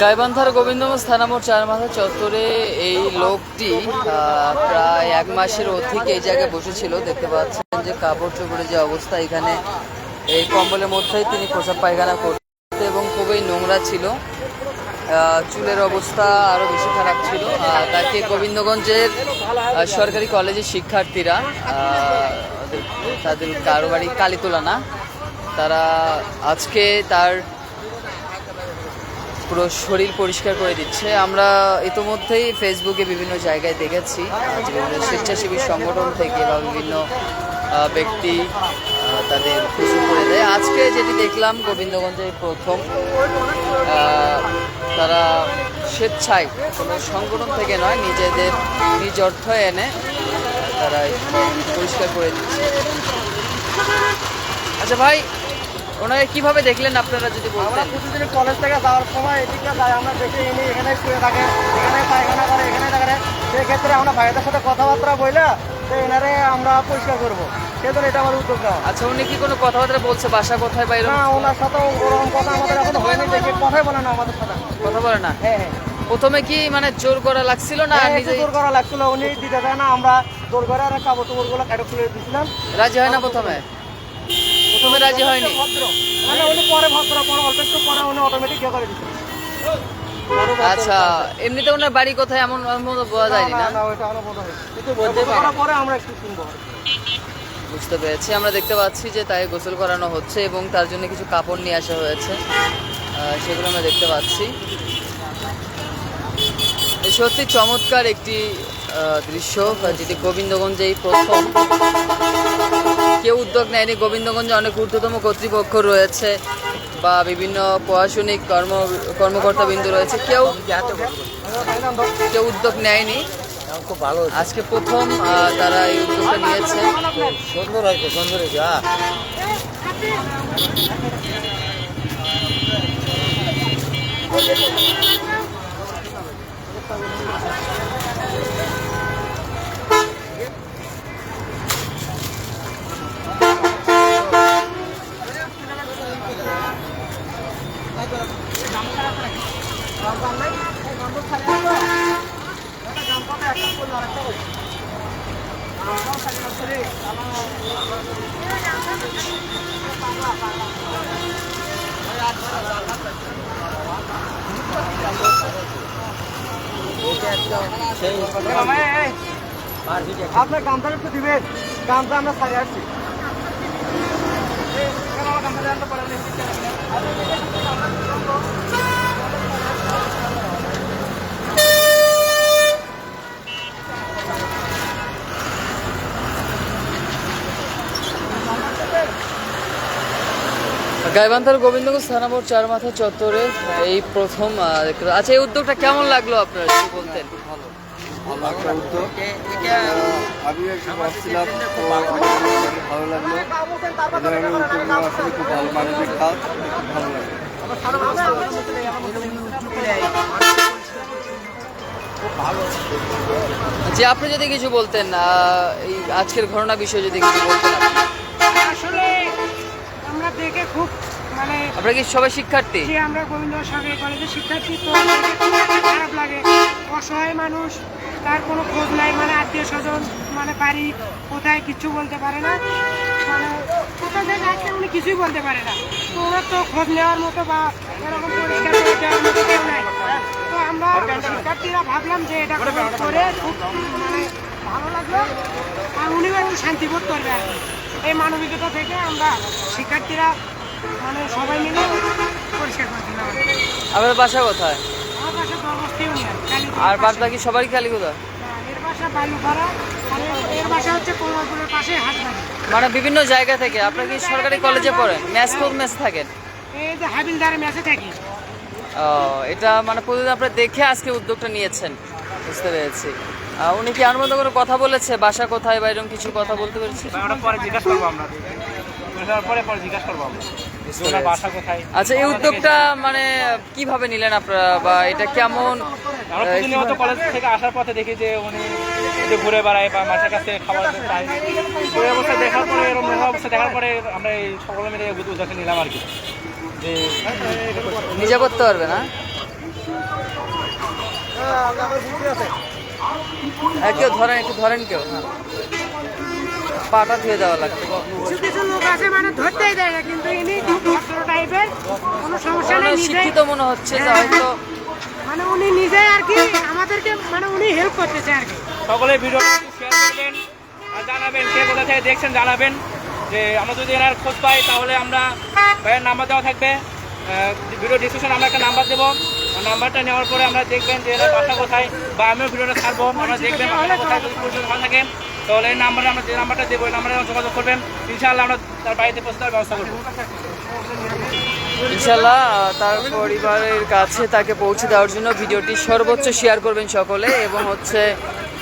গাইবান্ধার গোবিন্দগঞ্জ থানামোড় চার মাথা চত্বরে এই লোকটি প্রায় এক মাসের অধিক এই জায়গায় বসেছিল। দেখতে পাচ্ছেন যে কাপড় চোপড়ের যে অবস্থা, এখানে এই কম্বলের মধ্যেই তিনি প্রসাব পায়খানা করতে এবং খুবই নোংরা ছিল। চুলের অবস্থা আরও বেশি খারাপ ছিল। তাকে গোবিন্দগঞ্জের সরকারি কলেজের শিক্ষার্থীরা তাদের কারও বাড়ি কালীতোলা না। তারা আজকে তার পুরো শরীর পরিষ্কার করে দিচ্ছে। আমরা ইতোমধ্যেই ফেসবুকে বিভিন্ন জায়গায় দেখেছি, যে বিভিন্ন স্বেচ্ছাসেবী সংগঠন থেকে বা বিভিন্ন ব্যক্তি তাদের খুশি করে দেয়। আজকে যেটি দেখলাম, গোবিন্দগঞ্জে প্রথম তারা স্বেচ্ছায় কোনো সংগঠন থেকে নয়, নিজেদের নিজ অর্থ এনে তারা পরিষ্কার করে দিচ্ছে। আচ্ছা ভাই ওনাকে কীভাবে দেখলেন আপনারা যদি আমরা বলতেন প্রতিদিন কলেজ থেকে যাওয়ার সময় এদিকে যাই আমরা দেখে ইনি এখানে শুয়ে থাকে এখানে পায়খানা করে এখানে থাকে সেক্ষেত্রে আমরা ভাইদের সাথে কথাবার্তা বইলে তো এনারে আমরা পরিষ্কার করব। সেজন্য এটা আমার উদ্যোগ নেওয়া। আচ্ছা উনি কি কোনো কথাবার্তা বলছে বাসা কোথায় বা এরকম? না ওনার সাথে ওরকম কথা আমাদের এখন হয়নি দেখি কথাই বলে না আমাদের সাথে। কথা বলে না? হ্যাঁ হ্যাঁ। প্রথমে কি মানে জোর করা লাগছিল না হ্যাঁ, একটু নিজে জোর করা লাগছিল উনি দিতে দেয় না আমরা জোর করে আর কাপড় চোপড়গুলো কেটে খুলে দিয়েছিলাম। রাজি হয় না প্রথমে? প্রথমে রাজি হয়নি। মানে উনি পরে ভদ্র পরে অল্প একটু পরে উনি অটোমেটিক ইয়ে করে দিচ্ছেন আচ্ছা এমনিতে ওনার বাড়ি কোথায় এমন মতো বোঝা যায়নি না পরে। আমরা একটু শুনব। বুঝতে পেরেছি। আমরা দেখতে পাচ্ছি যে তাই গোসল করানো হচ্ছে এবং তার জন্য কিছু কাপড় নিয়ে আসা হয়েছে। সেগুলো আমরা দেখতে পাচ্ছি। এই সত্যি চমৎকার একটি আহ, দৃশ্য যেটি গোবিন্দগঞ্জেই প্রথম। কেউ উদ্যোগ নেয়নি। গোবিন্দগঞ্জে অনেক ঊর্ধ্বতম কর্তৃপক্ষ রয়েছে বা বিভিন্ন প্রশাসনিক কর্ম, কর্মকর্তা বিন্দু রয়েছে। কেউ কেউ উদ্যোগ নেয়নি। খুব আজকে প্রথম তারা এই উদ্যোগটা নিয়েছে। সুন্দর হয়েছে সুন্দর হয়েছে হ্যাঁ আপনার গামটা একটু দিবেন। গামটা আমরা সারিয়ে আসছি। গাইবান্ধার গোবিন্দগঞ্জ থানামোড় চার মাথা চত্বরে এই প্রথম আচ্ছা এই উদ্যোগটা কেমন লাগল আপনার যদি বলতেন? ভালো আমি একটু ভাবছিলাম তো আমার খুব ভালো লাগল। এ ধরনের উদ্যোগগুলো আসলে খুব ভালো মানবিক কাজ ভালো লাগে। যে আপনি যদি কিছু বলতেন এই আজকের ঘটনা বিষয়ে যদি কিছু বলতেন। আমরা দেখে খুব মানে আপনারা কি সবাই শিক্ষার্থী? যে আমরা গোবিন্দ সরকারি কলেজের শিক্ষার্থী তো খারাপ লাগে। অসহায় মানুষ তার কোনো খোঁজ নাই মানে আত্মীয় স্বজন মানে বাড়ি কোথায় কিছু বলতে পারে না। মানে কোথায় থেকে আসলে উনি কিছুই বলতে পারে না। তো ওনার তো খোঁজ নেওয়ার মতো বা এরকম পরিষ্কার করে দেওয়ার মতো কেউ নাই। তো আমরা শিক্ষার্থীরা ভাবলাম যে এটা করে- করে খুব মানে ভালো লাগল। আর উনিও একটু শান্তি বোধ করবে আর কি। এই মানবিকতা থেকে আমরা শিক্ষার্থীরা মানে সবাই মিলে পরিষ্কার করে দিলাম। আপনার বাসা কোথায়? আমার বাসা ইউনিয়ন আর বাদ বাকি সবারই খালি কোথায়? হ্যাঁ, এর বাসা বালুপাড়া এর- এর বাসা হচ্ছে কোমরপুরের পাশে হাটবাড়ি মানে বিভিন্ন জায়গা থেকে আপনারা কি সরকারি কলেজে পড়েন? ম্যাচ কোন ম্যাচ থাকেন? এই যে হাবিলদারের মেসে থাকি। ও, এটা মানে প্রতিদিন আপনারা দেখে আজকে উদ্যোগটা নিয়েছেন। বুঝতে পেরেছি। উনি কি আর মতো করে কথা বলেছে? বাসা কোথায় বা এরকম কিছু কথা বলতে পেরেছে? পরে জিজ্ঞাসা করব আমরা। পরে পরে জিজ্ঞাসা করব আমরা। বাসা কোথায়? আচ্ছা এই উদ্যোগটা মানে কীভাবে নিলেন আপনারা? বা এটা কেমন আমরা প্রতিনিয়ত কলেজ থেকে আসার পথে দেখি যে উনি যে ঘুরে বেড়ায় বা মাছের কাছে খাবার চায় ওই অবস্থা দেখার পরে এরকম অবস্থা দেখার পরে আমরা এই সকলে মিলে এই উদ্যোগটা নিলাম আর কি। নিজে করতে পারবে না হ্যাঁ, আমার বুদ্ধি আছে আর কেউ ধরেন একটু ধরেন কেউ পাটা ধুয়ে দেওয়া লাগবে। কিছু কিছু লোক আছে মানে ধরতেই দেয় না কিন্তু ইনি টাইপের কোনো সমস্যা নেই শিক্ষিত মনে হচ্ছে যে হয়তো মানে উনি নিজে আর কি আমাদেরকে মানে উনি হেল্প করতেছে আর কি। সকলে ভিডিও শেয়ার করবেন আর জানাবেন কে কোথা থেকে দেখছেন জানাবেন যে আমরা যদি এনার খোঁজ পাই তাহলে আমরা ভাইয়ের নাম্বার দেওয়া থাকবে। ভিডিও ডিসক্রিপশন আমরা একটা নাম্বার দেবো। নাম্বারটা নেওয়ার পরে আমরা দেখবেন যে এনার বাসা কোথায় বা আমিও ভিডিওটা ছাড়বো। আমরা দেখবেন বাসা কোথায় যদি পরিচিত ভালো থাকে। তাহলে এই নাম্বারে আমরা যে নাম্বারটা দেবো এই নাম্বারে যোগাযোগ করবেন। ইনশাআল্লাহ আমরা তার বাড়িতে পৌঁছে দেওয়ার ব্যবস্থা করব। ইনশাল্লাহ তার পরিবারের কাছে তাকে পৌঁছে দেওয়ার জন্য ভিডিওটি সর্বোচ্চ শেয়ার করবেন সকলে এবং হচ্ছে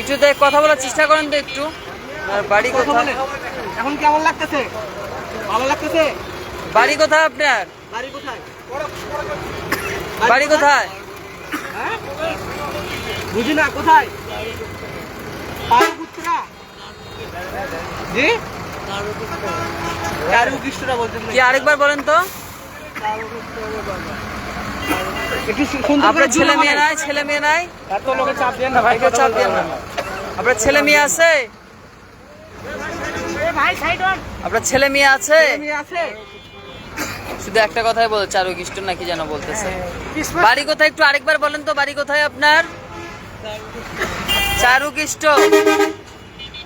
একটু তাই কথা বলার চেষ্টা করেন তো একটু। বাড়ি কোথায় এখন কেমন লাগতেছে? ভালো লাগতেছে? বাড়ি কোথায় আপনার? বাড়ি কোথায়? বাড়ি কোথায়? বুঝি না কোথায়? জি? কি আরেকবার বলেন তো? আপনার ছেলে মেয়ে নাই ছেলে মেয়ে নাই? এত লোকে চাপ দেন না ভাই কেউ চাপ না। আপনার ছেলে মেয়ে আছে? আপনার ছেলে মেয়ে আছে? শুধু একটা কথাই বল চারু কৃষ্ণ নাকি যেন বলতেছে। বাড়ি কোথায় একটু আরেকবার বলেন তো বাড়ি কোথায় আপনার? চারু কৃষ্ণ।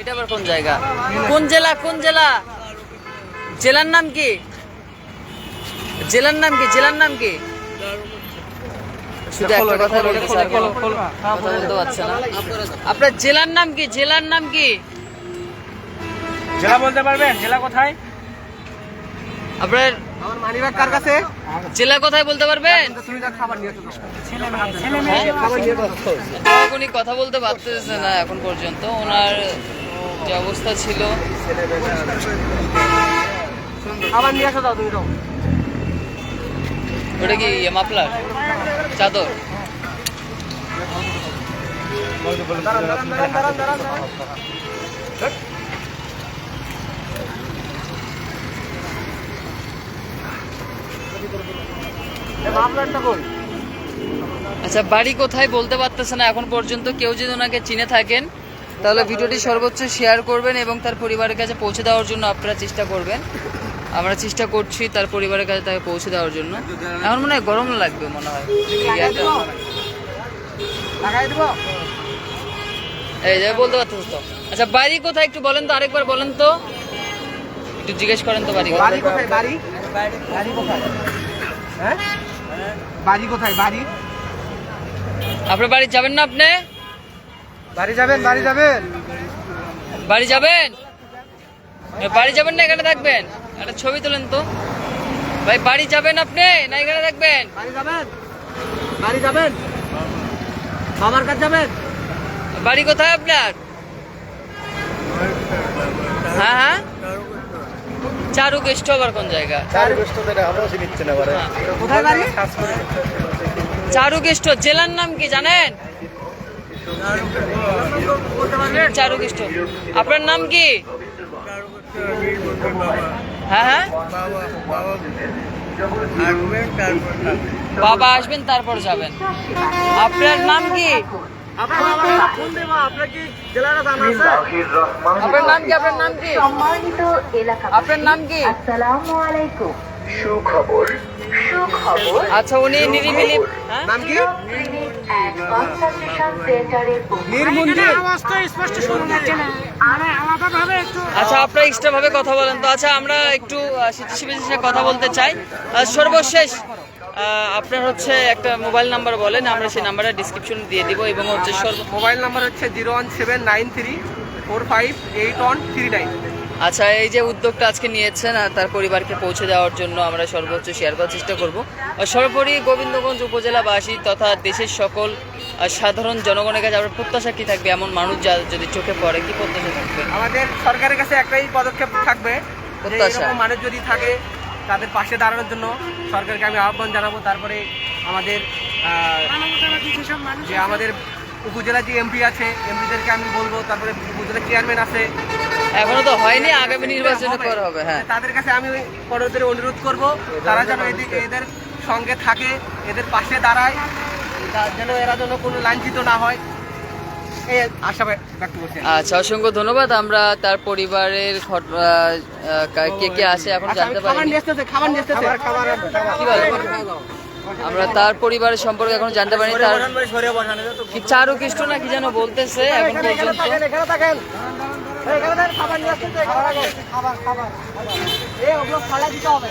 এটা আবার কোন জায়গা? কোন জেলা কোন জেলা? জেলার নাম কি? জেলার নাম কি? জেলার নাম কি? আপনার জেলার নাম কি? জেলার নাম কি? জেলা বলতে পারবেন? জেলা কোথায়? আপনার আমার মানিব্যাগ কার কাছে? জেলা কোথায় বলতে পারবেন তুমি যা খাবার নিয়ে চলো ছেলে মেয়ে ছেলে মেয়ে খাবার নিয়ে চলো তখন উনি কথা বলতে পারতেছে না এখন পর্যন্ত। ওনার যে অবস্থা ছিল। খাবার নিয়ে আসো দাও তুমি ওটা কি ইয়ে মাফলার? চাদর? দাঁড়ান দাঁড়ান দাঁড়ান দাঁড়ান দাঁড়ান দাঁড়ান মামলাটা কই আচ্ছা বাড়ি কোথায় বলতে পারতেছে না এখন পর্যন্ত কেউ যদি ওনাকে চিনে থাকেন তাহলে ভিডিওটি সর্বোচ্চ শেয়ার করবেন এবং তার পরিবারের কাছে পৌঁছে দেওয়ার জন্য আপনারা চেষ্টা করবেন। আমরা চেষ্টা করছি তার পরিবারের কাছে তাকে পৌঁছে দেওয়ার জন্য। এখন মনে হয় গরম লাগবে মনে হয়। এই যে বলতে পারতেছ তো। আচ্ছা বাড়ি কোথায় একটু বলেন তো আরেকবার বলেন তো। একটু জিজ্ঞেস করেন তো বাড়ি কোথায়? বাড়ি? বাড়ি কোথায়? হ্যাঁ? বাড়ি কোথায়? বাড়ি? আপনার বাড়ি যাবেন না আপনি? বাড়ি যাবেন বাড়ি যাবেন? বাড়ি যাবেন? বাড়ি যাবেন না এখানে থাকবেন। একটা ছবি তোলেন তো। ভাই বাড়ি যাবেন আপনি? না এখানে থাকবেন। বাড়ি যাবেন? বাড়ি যাবেন? মামার কাছে যাবেন? বাড়ি কোথায় আপনার? হ্যাঁ হ্যাঁ। চারু গেস্ট আবার কোন জায়গা? হ্যাঁ। কোথায় বাড়ি? চারু গেস্ট জেলার নাম কি জানেন? চারু গেস্ট আপনার নাম কি? হ্যাঁ হ্যাঁ। বাবা আসবেন তারপর যাবেন। আপনার নাম কি? আপনার বাবা ফোন দেবো আপনার কি জেলার জানা আছে? আপনার নাম কি? আপনার নাম কি? সম্মানিত এলাকা আপনার নাম কি? আসসালামু আলাইকুম। সুখবর। সুখবর? আচ্ছা উনি নিরিবিলি হ্যাঁ? নাম কি? মানে আচ্ছা আপনারা এক্সট্রা ভাবে কথা বলেন তো। আচ্ছা আমরা একটু সাথে কথা বলতে চাই। সর্বশেষ আপনার হচ্ছে একটা মোবাইল নাম্বার বলেন আমরা সেই নাম্বারটা ডিসক্রিপশন দিয়ে দিব এবং হচ্ছে সর্ব মোবাইল নাম্বার হচ্ছে zero one seven nine three four five eight one three nine. আচ্ছা এই যে উদ্যোগটা আজকে নিয়েছেন আর তার পরিবারকে পৌঁছে দেওয়ার জন্য আমরা সর্বোচ্চ শেয়ার করার চেষ্টা করব। আর সর্বোপরি গোবিন্দগঞ্জ উপজেলাবাসী তথা দেশের সকল সাধারণ জনগণের কাছে আপনার প্রত্যাশা কি থাকবে? এমন মানুষ যা যদি চোখে পড়ে কি প্রত্যাশা থাকবে? আমাদের সরকারের কাছে একটাই পদক্ষেপ থাকবে প্রত্যাশা। মানুষ যদি থাকে তাদের পাশে দাঁড়ানোর জন্য সরকারকে আমি আহ্বান জানাব। তারপরে আমাদের যে আমাদের উপজেলা যে এমপি আছে এমপিদেরকে আমি বলব তারপরে উপজেলা চেয়ারম্যান আছে। এখনও তো হয়নি আগামী নির্বাচনে করা হবে হ্যাঁ। তাদের কাছে আমি পরবর্তীতে অনুরোধ করব তারা যেন এদিকে এদের সঙ্গে থাকে এদের পাশে দাঁড়ায় যেন এরা যেন কোনো লাঞ্ছিত না হয়। আচ্ছা অসংখ্য ধন্যবাদ। আমরা তার পরিবারের কা- কে আছে এখন জানতে আসতেছে কি বলে? আমরা তার পরিবারের সম্পর্কে এখন জানতে পারিনি। তার কি চারু কৃষ্ণ না কি যেন বলতেছে এখন পর্যন্ত? থাকেন এখানে থাকেন। এই, এখানে থাকেন খাবার খাবার খাবার। খাবার ওগুলো ফালা দিতে হবে।